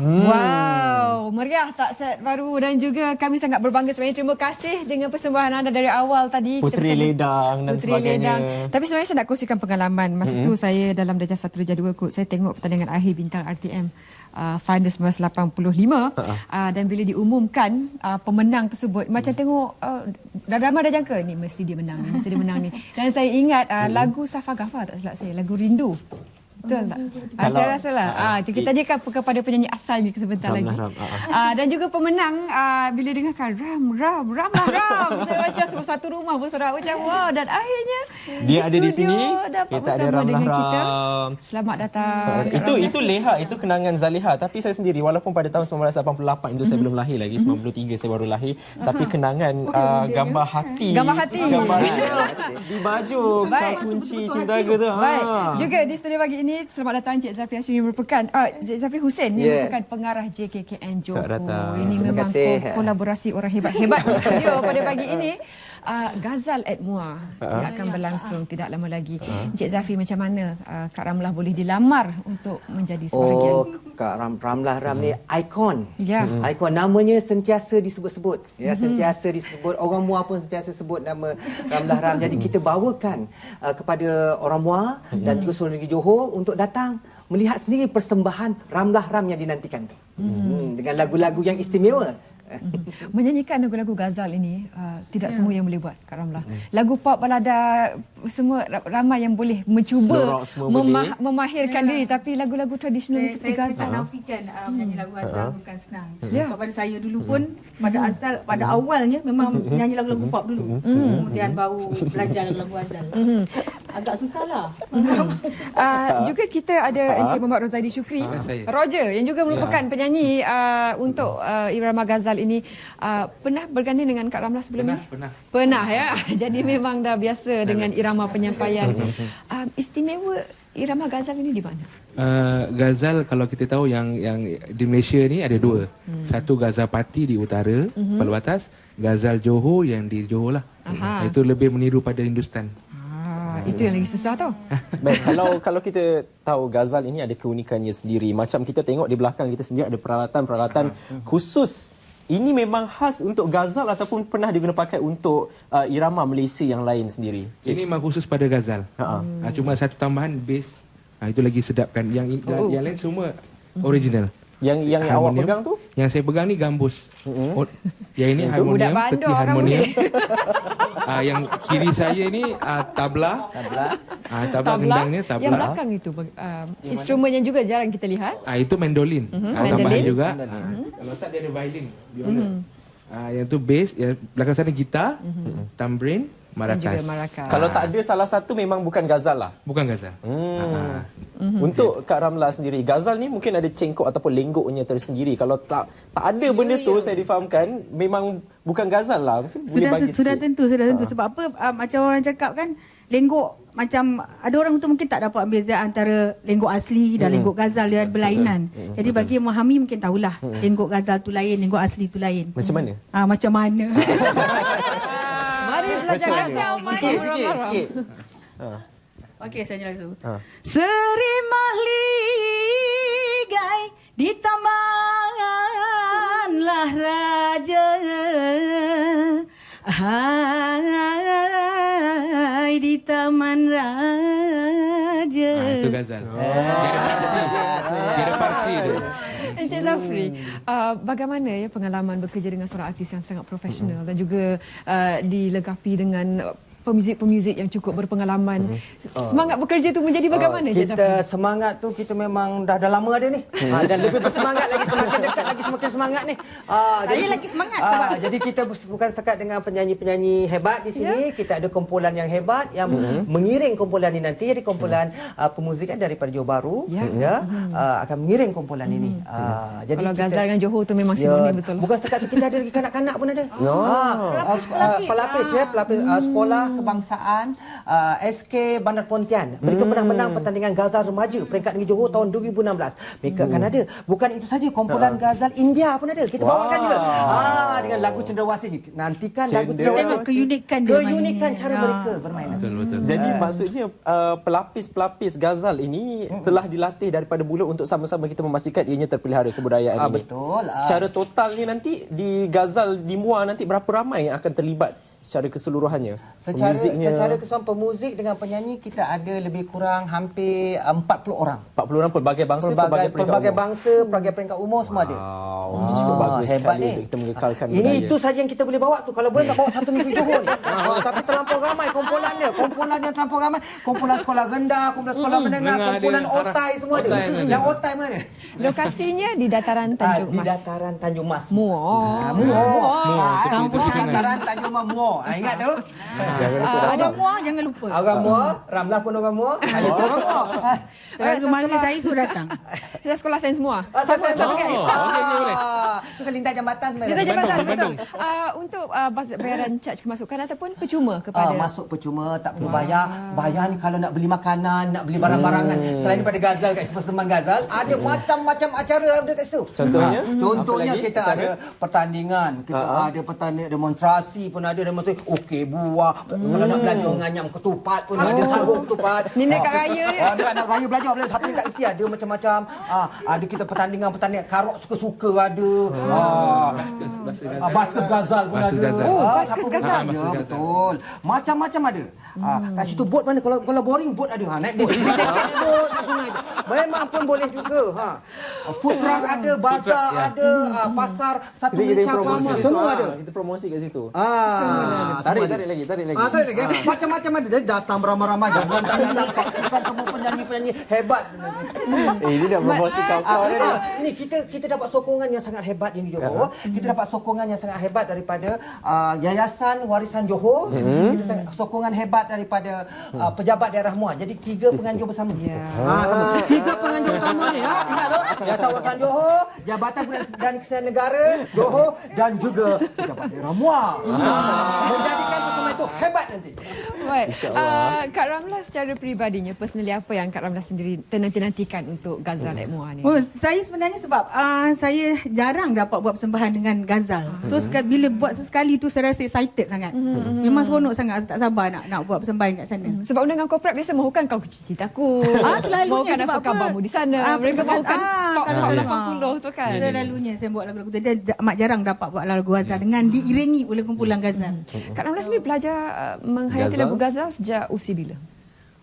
Hmm. Wow, meriah tak set baru dan juga kami sangat berbangga sebenarnya. Terima kasih dengan persembahan anda dari awal tadi. Putri Ledang dan Putri sebagainya. Ledang. Tapi sebenarnya saya nak kongsikan pengalaman. Masa mm-hmm. tu saya dalam Darjah 1 Darjah 2 kot. Saya tengok pertandingan akhir bintang RTM. Uh, final 1985 uh-huh. uh, dan bila diumumkan uh, pemenang tersebut macam tengok uh, dah ramai dah jangka ni mesti dia menang ni mesti dia menang ni dan saya ingat uh, lagu Safa Ghaffar tak silap saya lagu Rindu Betul tak? Ah, saya rasa lah. Ah, itu kita tanyakan kepada penyanyi asalnya sebentar Ram lagi. lah, Ram. Ah, Ah, dan juga pemenang ah, bila dengarkan Ram, Ram, Ram lah Ram. Saya macam semua satu rumah bersorak macam wow. Dan akhirnya Dia ada di sini. dapat Kita ada bersama Ram dengan lah, kita. Ram. Selamat datang. So, itu Ram. itu Leha, itu kenangan Zaliha. Tapi saya sendiri walaupun pada tahun 1988 itu saya belum lahir lagi, 93 saya baru lahir, tapi kenangan uh, gambar hati. Gambar hati. Gambar di baju Baik. kau kunci cinta aku tu. Baik. Ha. Juga di studio pagi ini selamat datang Cik Zafri Hashim yang merupakan uh, Cik Zafri Hussein yang Yeah. merupakan pengarah JKKN Johor. Ini Terima memang kasih. ko- kolaborasi orang hebat-hebat di studio pada pagi ini. Uh, Gazal at Mua yang akan berlangsung tidak lama lagi. Cik Zafri macam mana uh, Kak Ramlah boleh dilamar untuk menjadi sebahagian? Oh, Kak Ram Ramlah Ram ni ikon. Ya. Ikon namanya sentiasa disebut-sebut. Ya, sentiasa disebut orang Muar pun sentiasa sebut nama Ramlah Ram. Jadi kita bawakan uh, kepada orang Muar dan juga seluruh negeri Johor untuk datang melihat sendiri persembahan Ramlah Ram yang dinantikan tu. Hmm, dengan lagu-lagu yang istimewa. Menyanyikan lagu-lagu Ghazal ini uh, tidak semua yang boleh buat Kak Ramlah. Lagu pop balada semua ra- ramai yang boleh mencuba semua boleh. memahirkan diri. Tapi lagu-lagu tradisional Saya, seperti saya Ghazal. tidak nafikan uh, menyanyi lagu Azal bukan senang. Ya. Kepada saya dulu pun pada asal pada awalnya memang menyanyi lagu-lagu pop dulu. Kemudian baru belajar lagu-lagu Azal. Agak susah lah. Uh, juga kita ada Encik Muhammad Rozaidi Syukri, saya. Roger yang juga merupakan penyanyi uh, untuk uh, Irama Ghazal ini. Uh, pernah berganding dengan Kak Ramlah sebelum Pernah, ini? pernah. Pernah ya. Jadi memang dah biasa dengan irama penyampaian. Uh, istimewa Irama Ghazal ini di mana? Uh, Ghazal kalau kita tahu yang yang di Malaysia ni ada dua. Hmm. Satu Ghazal Pati di utara, Palu Atas, Ghazal Johor yang di Johor lah. Aha. Itu lebih meniru pada Hindustan. Ah, itu yang lagi susah tau. Baik, kalau kalau kita tahu Ghazal ini ada keunikannya sendiri. Macam kita tengok di belakang kita sendiri ada peralatan-peralatan khusus. Ini memang khas untuk Ghazal ataupun pernah digunakan pakai untuk uh, irama Malaysia yang lain sendiri. Ini memang khusus pada Ghazal. Ha-ha. Uh, cuma satu tambahan bass. Uh, itu lagi sedapkan. Yang Oh. yang lain semua original. Yang yang awak Harmonium. pegang tu? Yang saya pegang ni gambus. Oh, yang ini Budak harmonium, peti harmonium. Ah, yang kiri saya ni ah, tabla. Tabla. Ah, tabla, gendangnya tabla. Yang belakang itu uh, instrumen yang juga jarang kita lihat. Ah itu mandolin. Mhm, Ah, tambahan mandolin. juga. Ah, kalau tak dia ada violin, biola. Ah yang tu bass, yang belakang sana gitar, tambourine, Dan juga maracas. Kalau tak ada salah satu memang bukan Ghazal lah. Bukan Ghazal. Hmm. Mhm. Untuk Kak Ramla sendiri, Ghazal ni mungkin ada cengkok ataupun lenggoknya tersendiri. Kalau tak tak ada benda tu saya difahamkan memang bukan Ghazal lah. Mungkin boleh Sudah bagi sudah sikit. tentu sudah tentu sebab apa uh, macam orang cakap kan lenggok macam ada orang tu mungkin tak dapat beza antara lenggok asli dan lenggok Ghazal dia berlainan. Jadi bagi yang memahami mungkin tahulah lenggok Ghazal tu lain, lenggok asli tu lain. Macam mana? Ah macam mana? Belajar mana? Ghazal. Mari Sikit, sikit, sikit. Okey saya langsung. Ha. Serimah ligai di tamanlah raja Hai di taman raja Ah, itu Ghazal. Dia ada parsi. Dia ada parsi dia. Encik Zafri, uh, bagaimana ya pengalaman bekerja dengan seorang artis yang sangat profesional dan juga uh, dilengkapi dengan pemuzik-pemuzik yang cukup berpengalaman. Semangat bekerja tu menjadi bagaimana Oh, Encik kita Zafri? semangat tu kita memang dah dah lama ada ni. ha, dan lebih bersemangat lagi semakin dekat lagi semakin semangat ni. Ha, Saya lagi semangat ah, sebab- jadi kita bukan setakat dengan penyanyi-penyanyi hebat di sini, kita ada kumpulan yang hebat yang mengiring kumpulan ini nanti jadi kumpulan uh, pemuzikan daripada Johor Bahru Ya. ya, uh, akan mengiring kumpulan ini. Ah, jadi Kalau kita- Ghazal dengan Johor tu memang Ya, sinonim betul. Bukan setakat tu kita ada lagi kanak-kanak pun ada. Oh. Ah, ah, pelapis, pelapis ya, pelapis ah, sekolah kebangsaan uh, SK Bandar Pontian. Mereka pernah menang pertandingan Ghazal remaja peringkat negeri Johor tahun 2016. Mereka akan ada. Bukan itu saja, kumpulan Ghazal India pun ada. Kita bawakan juga. Ah dengan lagu Cendrawasih ni. Nantikan lagu Cendrawasih. Cendrawasih. Tengok keunikan dia Keunikan ni. cara Ah. mereka bermain. Betul betul. Jadi maksudnya uh, pelapis-pelapis Ghazal ini telah dilatih daripada mula untuk sama-sama kita memastikan ianya terpelihara kebudayaan Ah, ini. betul. Ah. Secara total ni nanti di Ghazal di Muar nanti berapa ramai yang akan terlibat secara keseluruhannya? Secara Pemuziknya, secara keseluruhan pemuzik dengan penyanyi kita ada lebih kurang hampir uh, 40 orang. 40 orang pelbagai bangsa, pelbagai, pelbagai peringkat pelbagai umur. bangsa, pelbagai peringkat umur semua ada. Wow, ini cukup Ah, bagus hebat sekali ni. untuk kita mengekalkan Ini budaya. itu saja yang kita boleh bawa tu. Kalau boleh nak bawa satu minggu Johor ni. Ah, tapi terlampau ramai kumpulan dia. Kumpulan yang terlampau ramai. Kumpulan sekolah rendah, kumpulan sekolah menengah, menengah kumpulan ada, otai semua ada. otai ada. Yang otai mana? Lokasinya di dataran Ah, Tanjung di Mas. dataran Tanjung Mas. Muar. Ah, Muar. Ah, persimpangan. Dataran Tanjung Mas Muar. Ah, ingat tu? Ah, dapat. Orang muar jangan lupa. Orang Muar, Ramlah pun orang Muar. Saya pun orang Muar. Ah, Saudara mara saya suruh datang. Saya sekolah sains Muar. Ah, saya Oh, okey, okey, boleh. Itu kan lintas jambatan jabatan Bandung, betul. Uh, untuk uh, bayaran charge kemasukan ataupun percuma Ah, kepada masuk percuma, tak perlu bayar. Bayar ni kalau nak beli makanan, nak beli barang-barangan. Selain daripada Gazal kat Expo Sembang Gazal, ada macam-macam acara ada kat situ. Contohnya? Ah, contohnya kita ada pertandingan, kita Ah, ah. ada pertandingan demonstrasi pun ada demonstrasi. Okey buah. Kalau nak belajar nganyam ketupat pun ada sarung ketupat. Ni nak kat Ah, raya ni. Ah, dekat nak raya belajar belajar siapa yang tak kerti ada macam-macam. Ah, ada kita pertandingan-pertandingan karok suka-suka ada. Ah, Ah, basket gazal pun Basket ada. gazal. Oh, Ah, basket gazal. Ya, betul. Macam-macam ada. Ah, kat situ bot mana kalau kalau boring bot ada. Ha, naik bot. naik bot kat sungai tu. Memang pun boleh juga. Ha. Food truck ada, bazar ya. ada, ah, pasar satu Malaysia kat semua ah. ada. Kita promosi kat situ. Ah, Tarik, semua ada. tarik lagi, tarik lagi. Ah, tarik lagi. Macam-macam ada. Jadi datang beramai-ramai. Jangan tak datang saksikan semua penyanyi-penyanyi hebat. Eh, ini dah promosi Ah, kau-kau ni. ah, ini kita kita dapat sokongan yang sangat hebat ini Johor. Kita dapat sokongan yang sangat hebat daripada uh, Yayasan Warisan Johor. Kita sangat sokongan hebat daripada uh, pejabat daerah Muar. Jadi tiga penganjur bersama. Ya. Ha, sama. Tiga penganjur utama ni ha. Ingat tu? Yayasan Warisan Johor, Jabatan Pendidikan dan Negara Johor dan juga pejabat daerah Muar. Ha, menjadikan bersama itu hebat nanti. Baik. Uh, Kak Ramla secara peribadinya, personally apa yang Kak Ramla sendiri tenanti-nantikan untuk Ghazal at Muar ni? Oh, saya sebenarnya sebab uh, saya jarang dapat buat persembahan dengan Ghazal. So sekali, bila buat sesekali tu saya rasa excited sangat. Memang seronok sangat saya tak sabar nak nak buat persembahan kat sana. Sebab undangan korporat biasa mahukan kau cerita aku. Ah, selalunya mahukan sebab apa apa? kabarmu di sana. Ah, Mereka mahukan ah, kau kalau kau sama. 80 tu kan. Selalunya saya buat lagu-lagu tu. Dia amat jarang dapat buat lagu Ghazal dengan diiringi oleh kumpulan Ghazal. Kak Ramla sendiri belajar uh, menghayati Ghazal? lagu Ghazal sejak usia bila?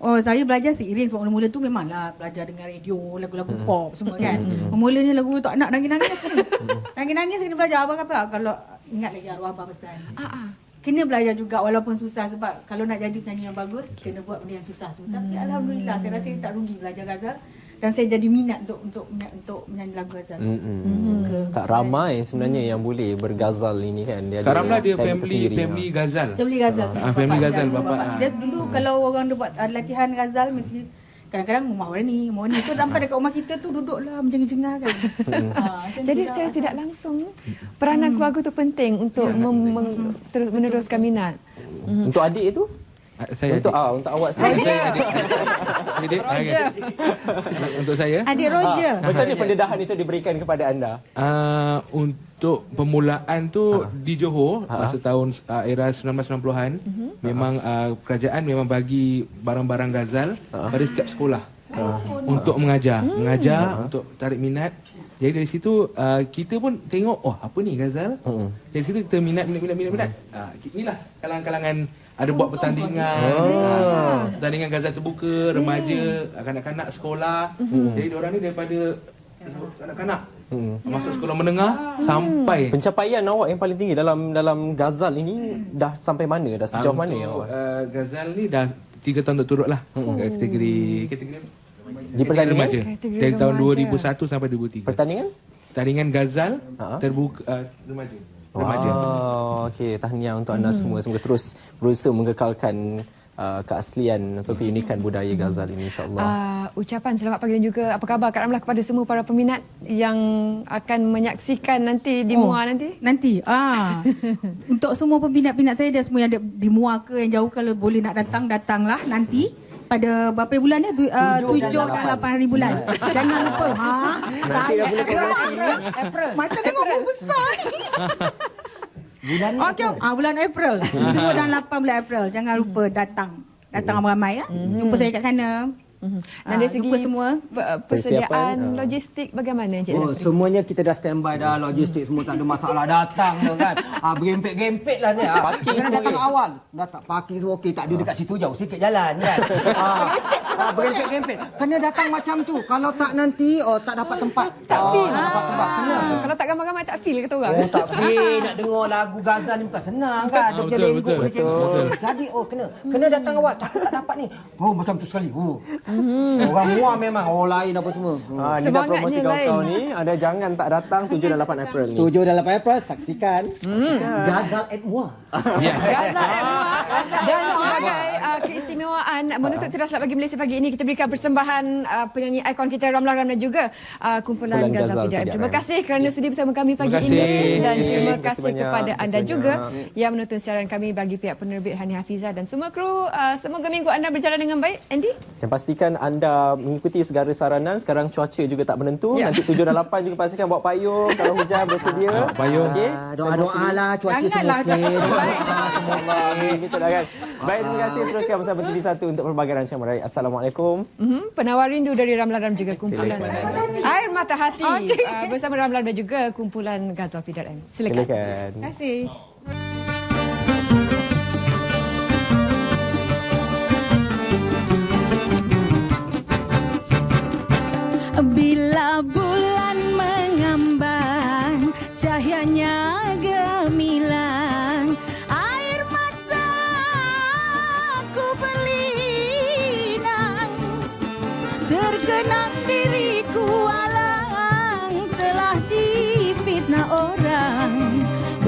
Oh saya belajar seiring sebab mula-mula tu memanglah belajar dengan radio, lagu-lagu pop semua kan. Memulanya lagu tak nak nangis-nangis kena. Nangis-nangis kena belajar abang kata kalau ingat lagi arwah abang pesan. Ah, ah. Kena belajar juga walaupun susah sebab kalau nak jadi penyanyi yang bagus kena buat benda yang susah tu. Tapi alhamdulillah saya rasa saya tak rugi belajar Ghazal dan saya jadi minat untuk untuk untuk menyanyi lagu Ghazal. Mm-mm. Suka. Tak ramai sebenarnya yang boleh bergazal ini kan. Dia Kak Ramlah dia family family Ghazal. Saya beli Ghazal. Ah, family Ghazal, bapak, ah. Dia dulu kalau orang dia buat uh, latihan Ghazal mesti kadang-kadang rumah orang ni, rumah orang ni. So sampai dekat rumah kita tu duduklah menjengah-jengah kan. Macam Jadi tu lah secara asal. tidak langsung peranan keluarga tu penting untuk mem- meng- terus meneruskan minat. Mm. Untuk adik itu? Ah, Saya Untuk adik. ah, untuk awak Saya adik. Adik. Roger. Okay. Untuk saya Adik Roger. Macam mana pendedahan itu diberikan kepada anda? Uh, untuk permulaan tu di Johor Ha. masa tahun uh, era 1990-an memang uh, kerajaan memang bagi barang-barang Ghazal pada setiap sekolah untuk mengajar, mengajar untuk tarik minat. Jadi dari situ uh, kita pun tengok oh apa ni Ghazal. Dari situ kita minat minat minat minat minat. Uh, inilah kalangan-kalangan ada buat pertandingan. Uh, pertandingan Ghazal terbuka, remaja, kanak-kanak sekolah. Jadi diorang ni daripada kanak-kanak masuk sekolah menengah sampai Pencapaian awak yang paling tinggi dalam dalam gazal ini dah sampai mana? Dah sejauh mana ya awak? Uh, Ghazal ni dah tiga tahun turut lah kategori kategori Di pertandingan? remaja Kategori dari tahun remaja. 2001 sampai 2003 Pertandingan? tandingan Ghazal Ha? terbuka uh, remaja remaja Oh, okey. Tahniah untuk anda semua. Semoga terus berusaha mengekalkan uh, keaslian atau keunikan budaya Ghazal ini insya-Allah. Uh, ucapan selamat pagi dan juga apa khabar Kak Ramlah kepada semua para peminat yang akan menyaksikan nanti di Oh, MUA nanti. Nanti. Ah. Untuk semua peminat-peminat saya dan semua yang ada di MUA ke yang jauh kalau boleh nak datang datanglah nanti pada berapa bulan ya? Uh, Tujuh tujuh dan dan lapan hari bulan. Jangan lupa. Ha? Nanti dah boleh. April. Macam tengok buku besar. Bulan ni Okey, ah bulan April. 7 dan 8 bulan April. Jangan lupa datang. Datang ramai-ramai ya. Jumpa saya kat sana. Mhm. Dan Ah, dari segi semua. pe- Persiapan, persediaan ah. logistik bagaimana Encik Oh, Zafri? semuanya kita dah standby dah logistik semua tak ada masalah datang tu kan. Ah berempet-gempet lah ni. Ah, Parking semua datang awal. Datang parking semua okey tak ada dekat situ jauh sikit jalan kan. ah, ah berempet-gempet. Kena datang macam tu. Kalau tak nanti oh tak dapat tempat. Tak oh, tak dapat tempat. Feel kata orang. Oh tak feel nak dengar lagu Ghazal ni bukan senang kan. Dia Ah, punya betul, lenggok betul, macam betul, tu. betul. Jadi oh kena kena datang awal. Tak tak dapat ni. Oh macam tu sekali. Oh. Orang muar memang orang lain apa semua. Hmm. Ha, ni dah promosi kawan-kawan ni. Ada jangan tak datang 7 dan 8 April ni. 7 dan 8 April saksikan. Saksikan. Ghazal at Muar. Gaza Dan sebagai uh, keistimewaan menutup tiras Selamat Pagi Malaysia pagi ini kita berikan persembahan uh, penyanyi ikon kita Ramlah Ram dan juga uh, kumpulan Kumpulan Gaza Ghazal PDM. PDM. Terima kasih kerana sudi bersama kami pagi kasih. dan Terima terima kasih kepada anda juga banyak. yang menonton siaran kami bagi pihak penerbit Hani Hafiza dan semua kru. Uh, semoga minggu anda berjalan dengan baik. Andy? Dan pastikan anda mengikuti segala saranan. Sekarang cuaca juga tak menentu. Ya. Nanti 7 dan 8 juga pastikan bawa payung. Kalau hujan bersedia. Bawa payung. Okey. Ah, Doa-doa lah cuaca semua Janganlah okey. Ah, semua baik. Gitu dah kan. Baik, terima kasih. Teruskan bersama TV1 untuk pelbagai rancangan menarik. Assalamualaikum. Mm-hmm. Penawar rindu dari Ramlah Ram juga kumpulan. Air Mata Hati uh, bersama Ramlah Ram dan juga kumpulan Gaza PDM. Silakan. Silakan. Terima kasih.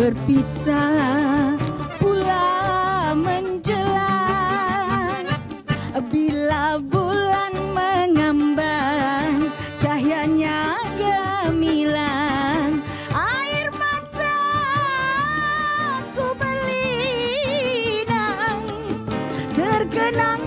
Berpisah pula menjelang. Bila bulan mengambang Cahayanya gemilang. Air mataku berlinang Tergenang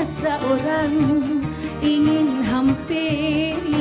rasa orang ingin hampiri